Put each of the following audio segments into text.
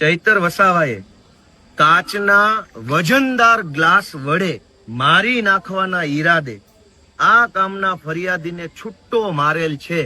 ચૈતર વસાવાએ, કાચના વજનદાર ગ્લાસ વડે મારી નાખવાના ઈરાદે આ કામના ફરિયાદીને છુટ્ટો મારેલ છે.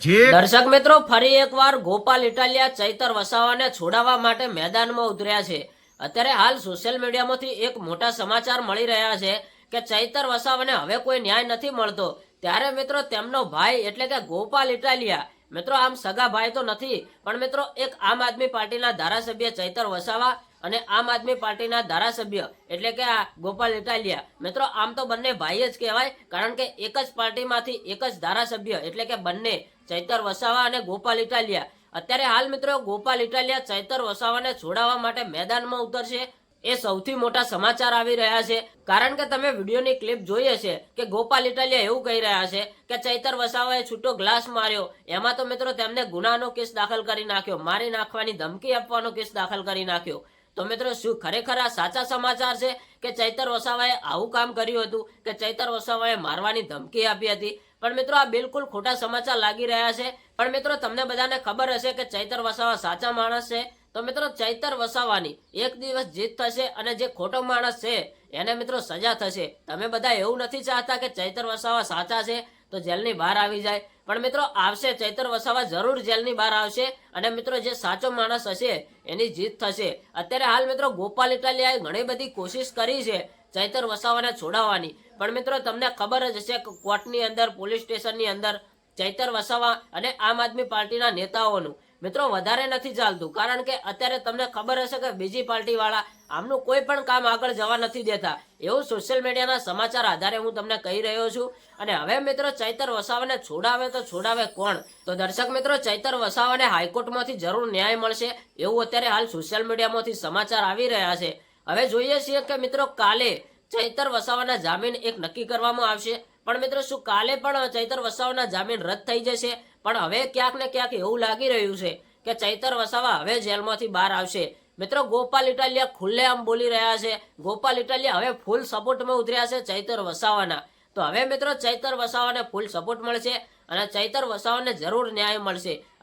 જે દર્શક મિત્રો, ફરી એકવાર ગોપાલ ઇટાલિયા ચૈતર વસાવાને છોડાવવા માટે મેદાનમાં ઉતર્યા છે. અત્યારે હાલ સોશિયલ મીડિયામાંથી એક મોટા સમાચાર મળી રહ્યા છે કે ચૈતર વસાવાને હવે કોઈ ન્યાય નથી મળતો. ત્યારે મિત્રો તેમનો ભાઈ એટલે કે ગોપાલ ઇટાલિયા. મિત્રો આમ સગા ભાઈ તો નથી, પણ મિત્રો એક આમ આદમી પાર્ટીના ધારાસભ્ય ચૈતર વસાવા અને આમ આદમી પાર્ટીના ધારાસભ્ય એટલે કે આ ગોપાલ ઇટાલિયા. મિત્રો આમ તો બંને ભાઈ જ કહેવાય, કારણ કે એક જ પાર્ટીમાંથી એક જ ધારાસભ્ય એટલે કે બંને, ચૈતર વસાવા અને ગોપાલ ઇટાલિયા. અત્યારે હાલ મિત્રો ગોપાલ ઇટાલિયા ચૈતર વસાવાને છોડાવવા માટે મેદાનમાં ઉતરશે. એ સૌથી મોટા સમાચાર આવી રહ્યા છે. કારણ કે તમે વિડીયોની ક્લિપ જોઈ હશે કે ગોપાલ ઇટાલિયા એવું કહી રહ્યા છે કે ચૈતર વસાવાએ છૂટો ગ્લાસ માર્યો. એમાં તો મિત્રો તેમને ગુનાનો કેસ દાખલ કરી નાખ્યો. મારી નાખવાની ધમકી આપવાનો કેસ દાખલ કરી નાખ્યો. તો મિત્રો શું ખરેખર આ સાચા સમાચાર છે કે ચૈતર વસાવાએ આવું કામ કર્યું હતું કે ચૈતર વસાવાએ મારવાની ધમકી આપી હતી? પણ મિત્રો આ બિલકુલ ખોટા સમાચાર લાગી રહ્યા છે. પણ મિત્રો તમને બધાને ખબર હશે કે ચૈતર વસાવા સાચા માણસ છે તો મિત્રો ચૈતર વસાવાની, એક દિવસ જીત થશે અને જે ખોટો માણસ છે, એને મિત્રો સજા થશે. તમે બધા એવું નથી ચાહતા કે ચૈતર વસાવા સાચા છે, તો જેલની બહાર આવી જાય. પણ મિત્રો આવશે ચૈતર વસાવા જરૂર જેલની બહાર આવશે અને મિત્રો જે સાચો માણસ હશે, એની જીત થશે. અત્યારે હાલ મિત્રો ગોપાલ ઇટાલિયાએ ઘણી બધી કોશિશ કરી છે ચૈતર વસાવાને છોડાવવાની. પણ મિત્રો તમને ખબર જ હશે કોર્ટની અંદર, પોલીસ સ્ટેશનની અંદર ચૈતર વસાવા અને આમ આદમી પાર્ટીના નેતાઓનું મિત્રો, વધારે નથી ચાલતું. કારણ કે અત્યારે તમને ખબર હશે કે બીજી પાર્ટી વાળા આમનું કોઈ પણ કામ આગળ જવા નથી દેતા. એવું સોશિયલ મીડિયાના સમાચાર આધારે હું તમને કહી રહ્યો છું. અને હવે મિત્રો, ચૈતર વસાવાને છોડાવે તો છોડાવે કોણ? તો દર્શક મિત્રો, ચૈતર વસાવાને હાઈકોર્ટમાંથી જરૂર ન્યાય મળશે એવું અત્યારે હાલ સોશિયલ મીડિયામાંથી સમાચાર આવી રહ્યા છે. હવે જોઈએ છીએ કે મિત્રો, કાલે ચૈતર વસાવાના જામીન એક નક્કી કરવામાં આવશે. પણ મિત્રો, શું કાલે પણ ચૈતર વસાવાના જામીન રદ થઈ જશે? પણ હવે ક્યાંક ને ક્યાંક એવું લાગી રહ્યું છે કે ચૈતર વસાવા હવે જેલમાંથી બહાર આવશે. મિત્રો, ગોપાલ ઇટાલિયા ખુલ્લેઆમ બોલી રહ્યા છે. ગોપાલ ઇટાલિયા હવે ફૂલ સપોર્ટમાં ઉતર્યા છે ચૈતર વસાવાના. તો હવે મિત્રો, ચૈતર વસાવાને ફૂલ સપોર્ટ મળશે અને ચૈતર વસાવાને જરૂર ન્યાય મળશે.